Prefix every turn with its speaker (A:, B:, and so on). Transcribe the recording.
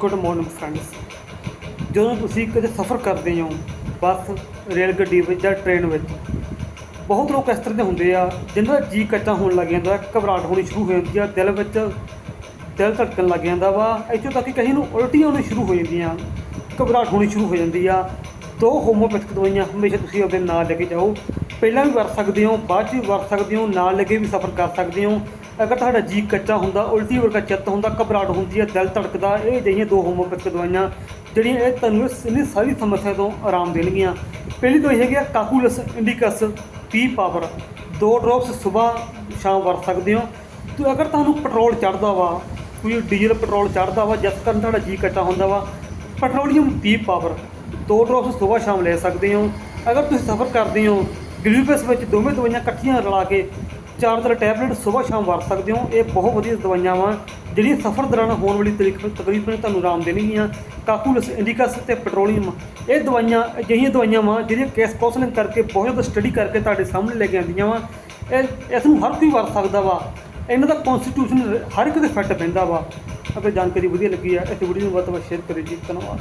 A: Good morning friends ਜਦੋਂ ਤੁਸੀਂ ਕਦੇ ਸਫ਼ਰ ਕਰਦੇ ਹੋ ਬੱਸ ਰੇਲ ਗੱਡੀ ਵਿੱਚ ਜਾਂ ਟ੍ਰੇਨ ਵਿੱਚ, ਬਹੁਤ ਲੋਕ ਇਸ ਤਰ੍ਹਾਂ ਦੇ ਹੁੰਦੇ ਆ ਜਿਹਨਾਂ ਦਾ ਜੀ ਕੱਚਾ ਹੋਣ ਲੱਗ ਜਾਂਦਾ, ਘਬਰਾਹਟ ਹੋਣੀ ਸ਼ੁਰੂ ਹੋ ਜਾਂਦੀ ਆ, ਦਿਲ ਵਿੱਚ ਦਿਲ ਧੜਕਣ ਲੱਗ ਜਾਂਦਾ ਵਾ। ਇੱਥੋਂ ਤੱਕ ਕਿ ਕਹੀਂ ਨੂੰ ਉਲਟੀਆਂ ਹੋਣੀ ਸ਼ੁਰੂ ਹੋ ਜਾਂਦੀਆਂ, ਘਬਰਾਹਟ ਹੋਣੀ ਸ਼ੁਰੂ ਹੋ ਜਾਂਦੀ ਆ। ਦੋ ਹੋਮੋਪੈਥਿਕ ਦਵਾਈਆਂ ਹਮੇਸ਼ਾ ਤੁਸੀਂ ਆਪਣੇ ਨਾਲ ਲੈ ਕੇ ਜਾਓ। ਪਹਿਲਾਂ ਵੀ ਵਰਤ ਸਕਦੇ ਹੋ, ਬਾਅਦ 'ਚ ਵੀ ਵਰਤ ਸਕਦੇ ਹੋ, ਨਾਲ ਲੈ ਕੇ ਵੀ ਸਫ਼ਰ ਕਰ ਸਕਦੇ ਹੋ। ਅਗਰ ਤੁਹਾਡਾ ਜੀ ਕੱਚਾ ਹੁੰਦਾ, ਉਲਟੀ ਵਰਗਾ ਚਿੱਤ ਹੁੰਦਾ, ਘਬਰਾਹਟ ਹੁੰਦੀ ਹੈ, ਦਿਲ ਧੜਕਦਾ, ਇਹ ਜਿਹੀਆਂ ਦੋ ਹੋਮੋਪੈਥਿਕ ਦਵਾਈਆਂ ਜਿਹੜੀਆਂ ਇਹ ਤੁਹਾਨੂੰ ਇਸ ਸਾਰੀ ਸਮੱਸਿਆ ਤੋਂ ਆਰਾਮ ਦੇਣਗੀਆਂ। ਪਹਿਲੀ ਦਵਾਈ ਹੈਗੀ ਆ ਕਾਕੂਲਸ ਇੰਡੀਕਸ ਪੀ ਪਾਵਰ ਦੋ ਡ੍ਰੌਪਸ ਸਵੇਰ ਸ਼ਾਮ ਵਰਤ ਸਕਦੇ ਹੋ। ਤੇ ਅਗਰ ਤੁਹਾਨੂੰ ਪੈਟਰੋਲ ਚੜਦਾ ਵਾ, ਕੋਈ ਡੀਜ਼ਲ ਪੈਟਰੋਲ ਚੜਦਾ ਵਾ, ਜਿਸ ਕਾਰਨ ਤੁਹਾਡਾ ਜੀ ਕੱਚਾ ਹੁੰਦਾ ਵਾ ਪੈਟਰੋਲੀਅਮ ਪੀ ਪਾਵਰ ਦੋ ਡ੍ਰੌਪਸ ਸਵੇਰ ਸ਼ਾਮ ਲੈ ਸਕਦੇ ਹੋ। ਅਗਰ ਤੁਸੀਂ ਸਫ਼ਰ ਕਰਦੇ ਹੋ ਗਲੂਕੋਸ ਵਿੱਚ ਦੋਵੇਂ ਦਵਾਈਆਂ ਇਕੱਠੀਆਂ ਰਲਾ ਕੇ ਚਾਰ ਦਿਨ ਟੈਬਲੇਟ ਸਵੇਰ ਸ਼ਾਮ ਵਰਤ ਸਕਦੇ ਹੋ। ਇਹ ਬਹੁਤ ਵਧੀਆ ਦਵਾਈਆਂ ਵਾ, ਜਿਹੜੀਆਂ ਸਫ਼ਰ ਦੌਰਾਨ ਹੋਣ ਵਾਲੀ ਤਕਲੀਫ ਤਕਰੀਬਨ ਤੁਹਾਨੂੰ ਆਰਾਮ ਦੇਣਗੀਆਂ। ਕਾਕੂਲਸ ਇੰਡੀਕਸ ਤੇ ਪੈਟਰੋਲੀਅਮ। ਇਹ ਦਵਾਈਆਂ, ਅਜਿਹੀਆਂ ਦਵਾਈਆਂ ਵਾ, ਜਿਹੜੀਆਂ ਕੇਸ ਕਾਉਂਸਲਿੰਗ ਕਰਕੇ ਬਹੁਤ ਜ਼ਿਆਦਾ ਸਟੱਡੀ ਕਰਕੇ ਤੁਹਾਡੇ ਸਾਹਮਣੇ ਲੈ ਕੇ ਆਉਂਦੀਆਂ ਵਾ। ਇਹ, ਇਸ ਨੂੰ ਹਰ ਕੋਈ ਵਰਤ ਸਕਦਾ ਵਾ। ਇਹਨਾਂ ਦਾ ਕਨਸਟੀਟਿਊਸ਼ਨ ਹਰ ਇੱਕ ਦੇ ਫਿੱਟ ਪੈਂਦਾ ਵਾ। ਅਗਰ ਜਾਣਕਾਰੀ ਵਧੀਆ ਲੱਗੀ ਆ। ਇਸ ਵੀਡੀਓ ਨੂੰ ਵੱਧ ਤੋਂ ਵੱਧ ਸ਼ੇਅਰ ਕਰਿਓ ਜੀ। ਧੰਨਵਾਦ।